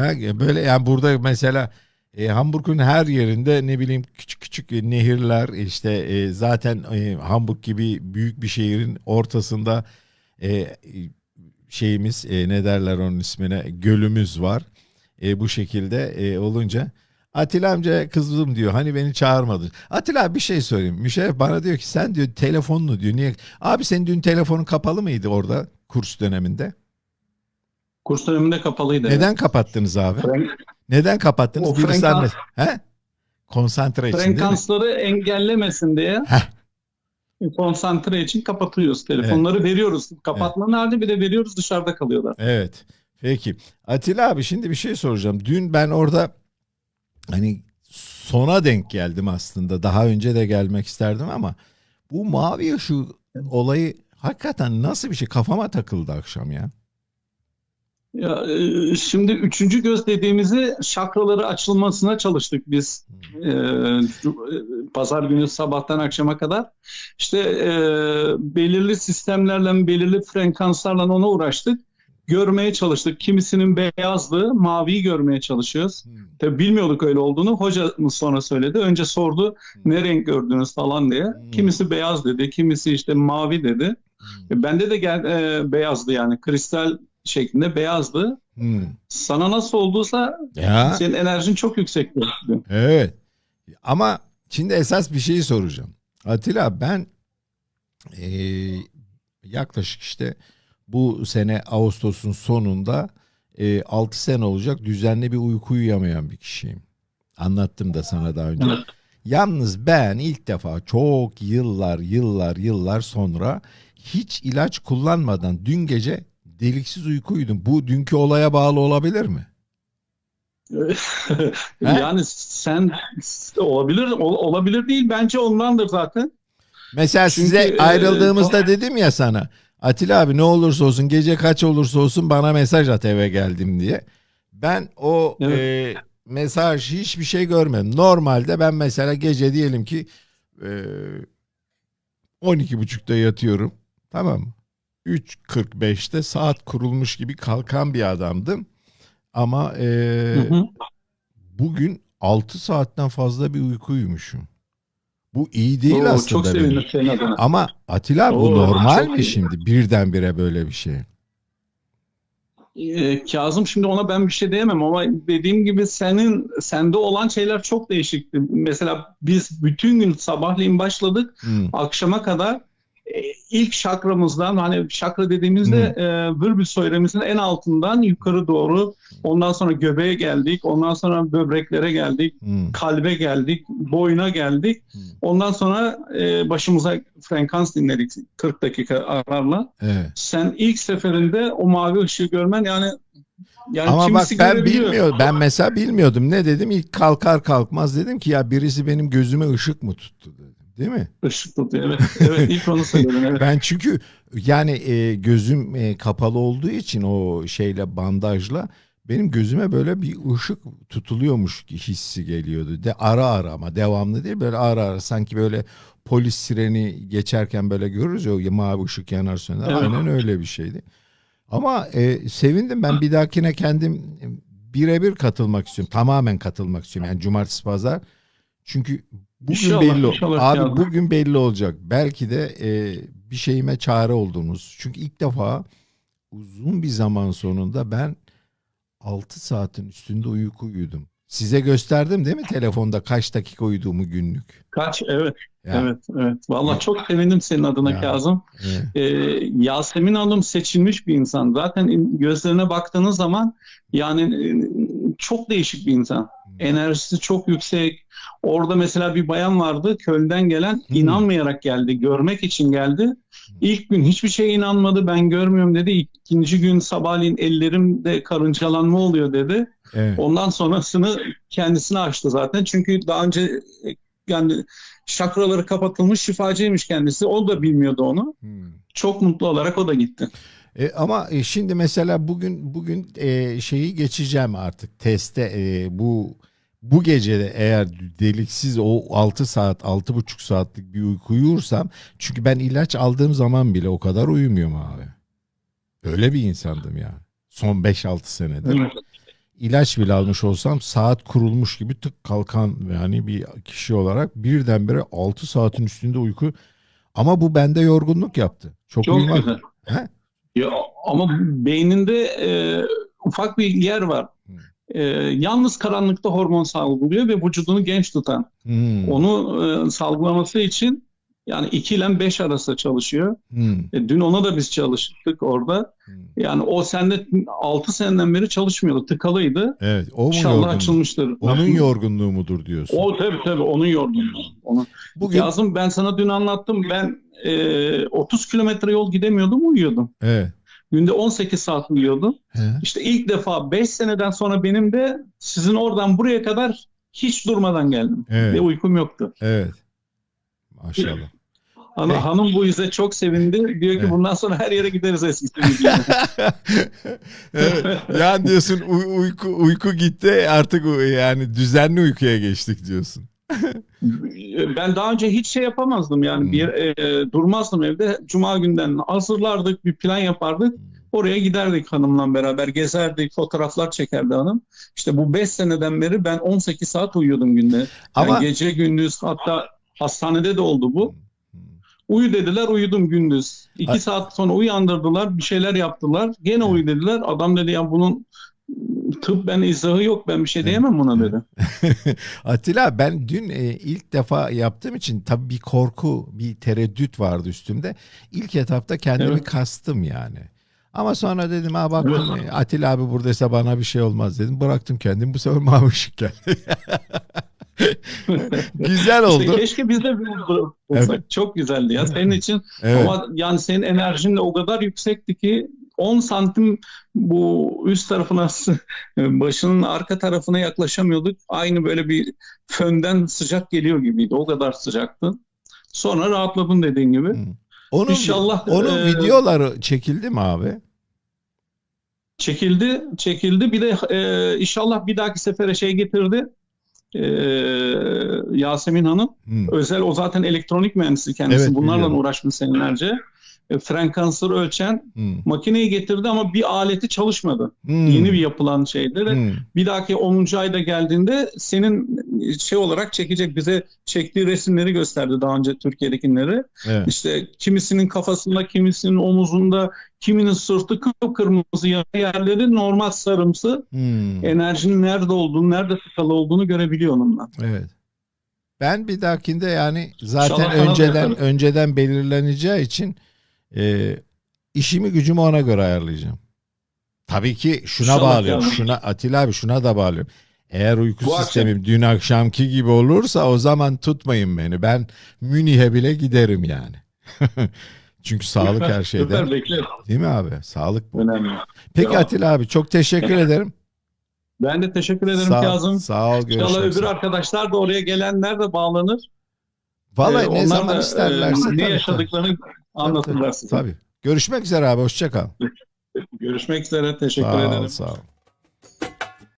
Ha, Böyle yani burada mesela e, Hamburg'un her yerinde ne bileyim küçük küçük nehirler işte e, zaten e, Hamburg gibi büyük bir şehrin ortasında e, şeyimiz e, ne derler onun ismine gölümüz var. E, bu şekilde e, olunca Atilla amca kızdım diyor. Hani beni çağırmadın. Atilla bir şey söyleyeyim. Müşerref bana diyor ki sen diyor telefonunu diyor. Niye? Abi senin dün telefonun kapalı mıydı orada kurs döneminde? Kurs döneminde kapalıydı. Neden kapattınız abi? Frank- Neden kapattınız? O ne? He? Konsantre için? Frekansları engellemesin diye Heh. konsantre için kapatıyoruz. Telefonları veriyoruz. Kapatma nerede bir de veriyoruz dışarıda kalıyorlar. Evet. Peki. Atilla abi şimdi bir şey soracağım. Dün ben orada hani sona denk geldim aslında. Daha önce de gelmek isterdim ama bu mavi ışığı olayı hakikaten nasıl bir şey? Kafama takıldı akşam ya. Ya, e, şimdi üçüncü göz dediğimizi şakraları açılmasına çalıştık biz. E, pazar günü sabahtan akşama kadar. İşte e, belirli sistemlerle, belirli frekanslarla ona uğraştık. Görmeye çalıştık. Kimisinin beyazdı, maviyi görmeye çalışıyoruz. Tabii bilmiyorduk öyle olduğunu. Hocamız sonra söyledi. Önce sordu ne renk gördünüz falan diye. Hmm. Kimisi beyaz dedi, kimisi işte mavi dedi. E, Bende de gel, e, beyazdı yani kristal şeklinde beyazdı. Hmm. Sana nasıl olduysa Ya senin enerjin çok yüksekti. evet. Ama şimdi esas bir şeyi soracağım. Atilla ben eee, yaklaşık işte bu sene Ağustos'un sonunda eee 6 sene olacak düzenli bir uyku uyuyamayan bir kişiyim. Anlattım da sana daha önce. Evet. Yalnız ben ilk defa çok yıllar yıllar yıllar sonra hiç ilaç kullanmadan dün gece deliksiz uyku uyudum. Bu dünkü olaya bağlı olabilir mi? yani sen olabilir ol- olabilir değil bence ondandır zaten. Mesela Çünkü, size e, ayrıldığımızda o- dedim ya sana Atilla abi ne olursa olsun gece kaç olursa olsun bana mesaj at eve geldim diye. Ben o Evet. e, mesaj hiçbir şey görmedim. Normalde ben mesela gece diyelim ki e, 12.30'da yatıyorum. Tamam mı? 3.45'te saat kurulmuş gibi kalkan bir adamdım. Ama e, Hı hı. bugün 6 saatten fazla bir uyku uyumuşum. Bu iyi değil Oo, aslında. çok sevindim senin adına. Ama Atilla bu Oo, normal çok mi iyi. şimdi? Birdenbire böyle bir şey. Ee, Kazım şimdi ona ben bir şey diyemem ama dediğim gibi senin sende olan şeyler çok değişikti. Mesela biz bütün gün sabahleyin başladık Hmm. akşama kadar e, ilk şakramızdan hani şakra dediğimizde e, bülbül söyremizin en altından yukarı doğru ondan sonra göbeğe geldik ondan sonra böbreklere geldik Hmm. kalbe geldik boyuna geldik Hmm. ondan sonra e, başımıza frekans dinledik 40 dakika ararla. Evet. Sen ilk seferinde o mavi ışığı görmen yani yani Ama bak ben bilmiyordum. Ben mesela bilmiyordum. Ne dedim? İlk kalkar kalkmaz dedim ki ya birisi benim gözüme ışık mı tuttu dedim. Değil mi? Işık tutuyor. Evet, evet ilk onu söyledin. Evet. Ben çünkü yani e, gözüm e, kapalı olduğu için o şeyle bandajla benim gözüme böyle bir ışık tutuluyormuş hissi geliyordu. De ara ara ama devamlı değil böyle ara ara sanki böyle polis sireni geçerken böyle görürüz ya o mavi ışık yanar söner. Evet. Aynen öyle bir şeydi. Ama e, sevindim ben bir dahakine kendim e, birebir katılmak istiyorum. Tamamen katılmak istiyorum. Yani cumartesi pazar. Çünkü bugün İnşallah, belli inşallah Abi Kazım. bugün belli olacak. Belki de e, bir şeyime çare oldunuz. Çünkü ilk defa uzun bir zaman sonunda ben 6 saatin üstünde uyku uyudum. Size gösterdim değil mi telefonda kaç dakika uyuduğumu günlük? Kaç? Evet, Ya, evet, evet. Vallahi çok sevindim senin adına Ya. Kazım. evet. Ee, Yasemin Hanım seçilmiş bir insan. Zaten gözlerine baktığınız zaman yani e, çok değişik bir insan. Enerjisi çok yüksek. Orada mesela bir bayan vardı Köln'den gelen Hmm. inanmayarak geldi. Görmek için geldi. İlk gün hiçbir şeye inanmadı. Ben görmüyorum dedi. İkinci gün sabahleyin ellerimde karıncalanma oluyor dedi. Evet. Ondan sonrasını kendisine açtı zaten. Çünkü daha önce yani şakraları kapatılmış şifacıymış kendisi. O da bilmiyordu onu. Hmm. Çok mutlu olarak o da gitti. E, ama e, şimdi mesela bugün bugün e, şeyi geçeceğim artık teste e, bu bu gecede eğer deliksiz o 6 saat 6,5 saatlik bir uyku uyursam çünkü ben ilaç aldığım zaman bile o kadar uyumuyorum abi. Öyle bir insandım yani. Son 5-6 senedir. İlaç bile almış olsam saat kurulmuş gibi tık kalkan yani bir kişi olarak birdenbire 6 saatin üstünde uyku ama bu bende yorgunluk yaptı. Çok, Çok uyumak. güzel. He? Ya, ama beyninde e, ufak bir yer var. E, yalnız karanlıkta hormon salgılıyor ve vücudunu genç tutan. Hmm, Onu e, salgılaması için yani 2 ile 5 arası çalışıyor. hmm, E, dün ona da biz çalıştık orada. hmm. Yani o sende 6 seneden beri çalışmıyordu. Tıkalıydı. Evet, o mu İnşallah yorgunluğu? açılmıştır. Onun yorgunluğu mudur diyorsun? O tabii tabii onun yorgunluğu. Onun. Bugün Yazım ben sana dün anlattım. Ben e, 30 kilometre yol gidemiyordum uyuyordum. evet. Günde 18 saat uyuyordum. He, İşte ilk defa 5 seneden sonra benim de sizin oradan buraya kadar hiç durmadan geldim. Evet. Ve uykum yoktu. evet. Maşallah. Hanım, Evet. hanım bu yüze çok sevindi. Diyor ki Evet. bundan sonra her yere gideriz eskisi gibi. evet. Yani diyorsun uy- uyku uyku gitti artık yani düzenli uykuya geçtik diyorsun. Ben daha önce hiç şey yapamazdım yani Hmm. bir e, durmazdım evde. Cuma günden hazırlardık, bir plan yapardık. Oraya giderdik hanımla beraber gezerdik, fotoğraflar çekerdi hanım. İşte bu 5 seneden beri ben 18 saat uyuyordum günde. Yani Ama gece gündüz hatta hastanede de oldu bu. Uyu dediler uyudum gündüz. İki Ay- saat sonra uyandırdılar bir şeyler yaptılar. Gene uyu dediler. Adam dedi ya bunun tıbben izahı yok ben bir şey diyemem buna dedi. Atilla ben dün e, ilk defa yaptığım için tabii bir korku, bir tereddüt vardı üstümde. İlk etapta kendimi Evet. kastım yani. Ama sonra dedim ha baktım e, Atilla abi buradaysa bana bir şey olmaz dedim. Bıraktım kendimi bu sefer mavi ışık geldi. Güzel İşte oldu. keşke biz de bir olsak. Evet. Çok güzeldi ya senin için. Evet. Ama yani senin enerjin de o kadar yüksekti ki 10 santim bu üst tarafına başının arka tarafına yaklaşamıyorduk. Aynı böyle bir fönden sıcak geliyor gibiydi. O kadar sıcaktı. Sonra rahatladın dediğin gibi. Hı. Onun, İnşallah, onun e, videoları çekildi mi abi? Çekildi, çekildi. Bir de e, inşallah bir dahaki sefere şey getirdi. E, Yasemin Hanım. Hı. Özel o zaten elektronik mühendisi kendisi. Evet, Bunlarla biliyorum. uğraşmış senelerce. E, frekansları ölçen Hı. makineyi getirdi ama bir aleti çalışmadı. Hı. Yeni bir yapılan şeydi. Hı. Bir dahaki 10. ayda geldiğinde senin şey olarak çekecek bize çektiği resimleri gösterdi daha önce Türkiye'dekileri. Evet. İşte kimisinin kafasında, kimisinin omuzunda, kiminin sırtı kıpkırmızı yerleri normal sarımsı. Hı. Enerjinin nerede olduğunu, nerede tıkalı olduğunu görebiliyor onunla. Evet. Ben bir dahakinde yani zaten İnşallah önceden önceden belirleneceği için e, işimi gücümü ona göre ayarlayacağım. Tabii ki şuna İnşallah bağlıyorum. canım. Şuna Atilla abi şuna da bağlıyorum. Eğer uyku Bu akşam. sistemim dün akşamki gibi olursa o zaman tutmayın beni. Ben Münih'e bile giderim yani. Çünkü sağlık her şeyden. Değil mi abi? Sağlık bu. Önemli. Peki Ya. Atilla abi çok teşekkür ederim. Ben de teşekkür ederim Sağ, Kazım. sağ ol. İnşallah Görüşmek öbür üzere. arkadaşlar da oraya gelenler de bağlanır. Vallahi Ee, ne onlar zaman da, isterlerse. e, ne yaşadıklarını anlatırlar size. Tabii. Görüşmek üzere abi. Hoşça kal. Görüşmek üzere. Teşekkür Sağ ol, ederim. sağ ol.